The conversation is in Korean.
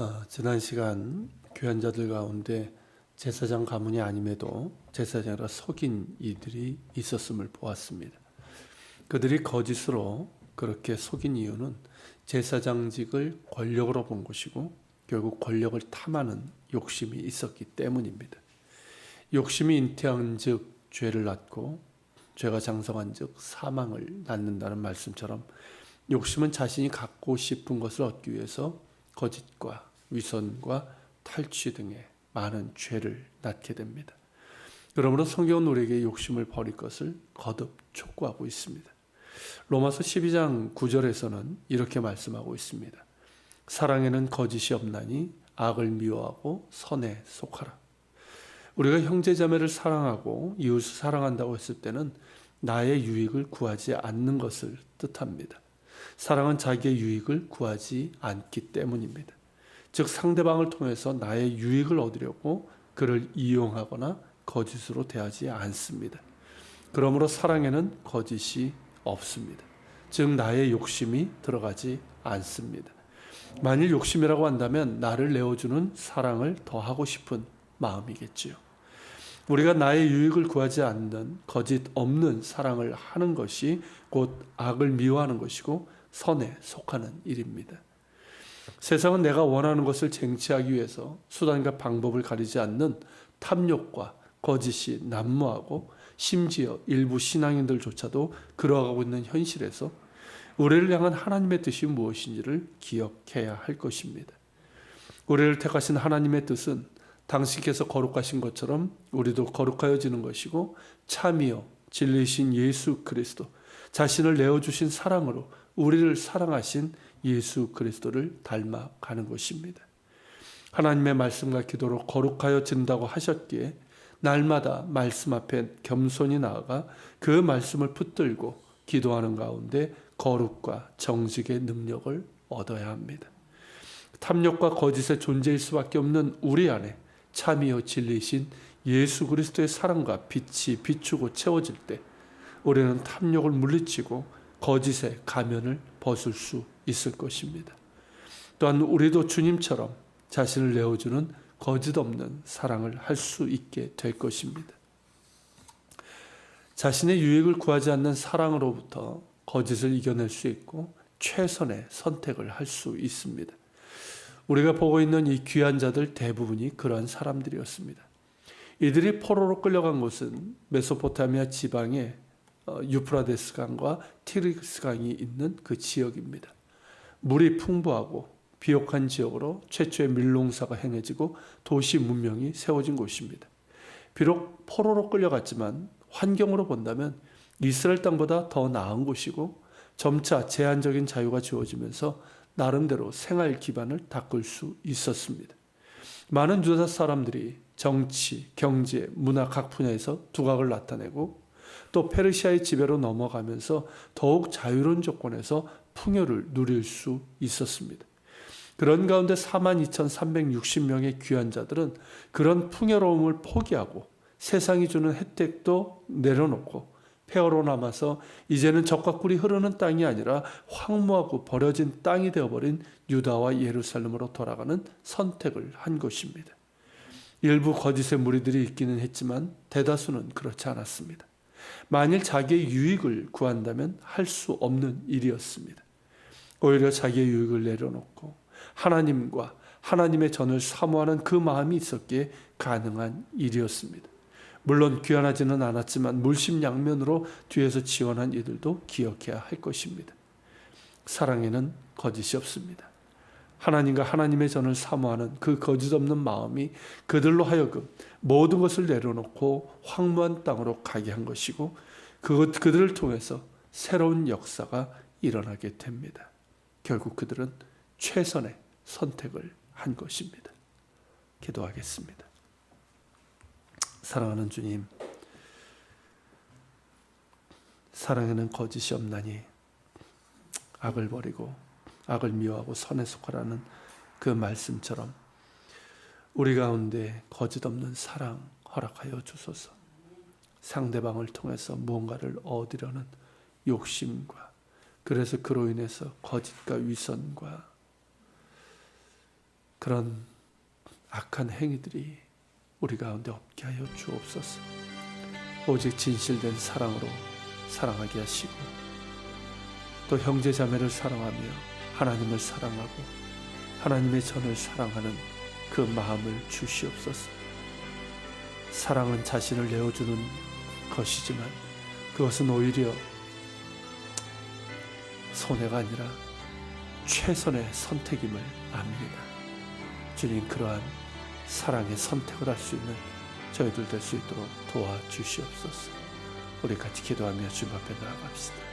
어, 지난 시간 교환자들 가운데 제사장 가문이 아님에도 제사장이라 속인 이들이 있었음을 보았습니다. 그들이 거짓으로 그렇게 속인 이유는 제사장직을 권력으로 본 것이고 결국 권력을 탐하는 욕심이 있었기 때문입니다. 욕심이 잉태한 즉 죄를 낳고 죄가 장성한 즉 사망을 낳는다는 말씀처럼 욕심은 자신이 갖고 싶은 것을 얻기 위해서 거짓과 위선과 탈취 등의 많은 죄를 낳게 됩니다. 그러므로 성경은 우리에게 욕심을 버릴 것을 거듭 촉구하고 있습니다. 로마서 12장 9절에서는 이렇게 말씀하고 있습니다. 사랑에는 거짓이 없나니 악을 미워하고 선에 속하라. 우리가 형제 자매를 사랑하고 이웃을 사랑한다고 했을 때는 나의 유익을 구하지 않는 것을 뜻합니다. 사랑은 자기의 유익을 구하지 않기 때문입니다. 즉 상대방을 통해서 나의 유익을 얻으려고 그를 이용하거나 거짓으로 대하지 않습니다. 그러므로 사랑에는 거짓이 없습니다. 즉 나의 욕심이 들어가지 않습니다. 만일 욕심이라고 한다면 나를 내어주는 사랑을 더하고 싶은 마음이겠지요. 우리가 나의 유익을 구하지 않는 거짓 없는 사랑을 하는 것이 곧 악을 미워하는 것이고 선에 속하는 일입니다. 세상은 내가 원하는 것을 쟁취하기 위해서 수단과 방법을 가리지 않는 탐욕과 거짓이 난무하고 심지어 일부 신앙인들조차도 그러가고 있는 현실에서 우리를 향한 하나님의 뜻이 무엇인지를 기억해야 할 것입니다. 우리를 택하신 하나님의 뜻은 당신께서 거룩하신 것처럼 우리도 거룩하여지는 것이고 참이요 진리신 예수 그리스도 자신을 내어 주신 사랑으로 우리를 사랑하신 예수 그리스도를 닮아가는 것입니다. 하나님의 말씀과 기도로 거룩하여 진다고 하셨기에 날마다 말씀 앞에 겸손히 나아가 그 말씀을 붙들고 기도하는 가운데 거룩과 정직의 능력을 얻어야 합니다. 탐욕과 거짓의 존재일 수밖에 없는 우리 안에 참이요 진리신 예수 그리스도의 사랑과 빛이 비추고 채워질 때 우리는 탐욕을 물리치고 거짓의 가면을 벗을 수 있을 것입니다. 또한 우리도 주님처럼 자신을 내어주는 거짓 없는 사랑을 할 수 있게 될 것입니다. 자신의 유익을 구하지 않는 사랑으로부터 거짓을 이겨낼 수 있고 최선의 선택을 할 수 있습니다. 우리가 보고 있는 이 귀한 자들 대부분이 그러한 사람들이었습니다. 이들이 포로로 끌려간 곳은 메소포타미아 지방의 어, 유프라데스 강과 티리스 강이 있는 그 지역입니다. 물이 풍부하고 비옥한 지역으로 최초의 밀농사가 행해지고 도시 문명이 세워진 곳입니다. 비록 포로로 끌려갔지만 환경으로 본다면 이스라엘 땅보다 더 나은 곳이고 점차 제한적인 자유가 주어지면서 나름대로 생활 기반을 닦을 수 있었습니다. 많은 유다 사람들이 정치, 경제, 문화 각 분야에서 두각을 나타내고 또 페르시아의 지배로 넘어가면서 더욱 자유로운 조건에서 풍요를 누릴 수 있었습니다. 그런 가운데 42,360명의 귀한 자들은 그런 풍요로움을 포기하고 세상이 주는 혜택도 내려놓고 폐허로 남아서 이제는 적과 꿀이 흐르는 땅이 아니라 황무하고 버려진 땅이 되어버린 유다와 예루살렘으로 돌아가는 선택을 한 것입니다. 일부 거짓의 무리들이 있기는 했지만 대다수는 그렇지 않았습니다. 만일 자기의 유익을 구한다면 할 수 없는 일이었습니다. 오히려 자기의 유익을 내려놓고 하나님과 하나님의 전을 사모하는 그 마음이 있었기에 가능한 일이었습니다. 물론 귀환하지는 않았지만 물심양면으로 뒤에서 지원한 이들도 기억해야 할 것입니다. 사랑에는 거짓이 없습니다. 하나님과 하나님의 전을 사모하는 그 거짓 없는 마음이 그들로 하여금 모든 것을 내려놓고 황무한 땅으로 가게 한 것이고 그것 그들을 통해서 새로운 역사가 일어나게 됩니다. 결국 그들은 최선의 선택을 한 것입니다. 기도하겠습니다. 사랑하는 주님, 사랑에는 거짓이 없나니 악을 버리고 악을 미워하고 선에 속하라는 그 말씀처럼 우리 가운데 거짓 없는 사랑 허락하여 주소서. 상대방을 통해서 무언가를 얻으려는 욕심과 그래서 그로 인해서 거짓과 위선과 그런 악한 행위들이 우리 가운데 없게 하여 주옵소서. 오직 진실된 사랑으로 사랑하게 하시고 또 형제 자매를 사랑하며 하나님을 사랑하고 하나님의 전을 사랑하는 그 마음을 주시옵소서. 사랑은 자신을 내어주는 것이지만 그것은 오히려 손해가 아니라 최선의 선택임을 압니다. 주님 그러한 사랑의 선택을 할 수 있는 저희들 될 수 있도록 도와주시옵소서. 우리 같이 기도하며 주님 앞에 나아갑시다.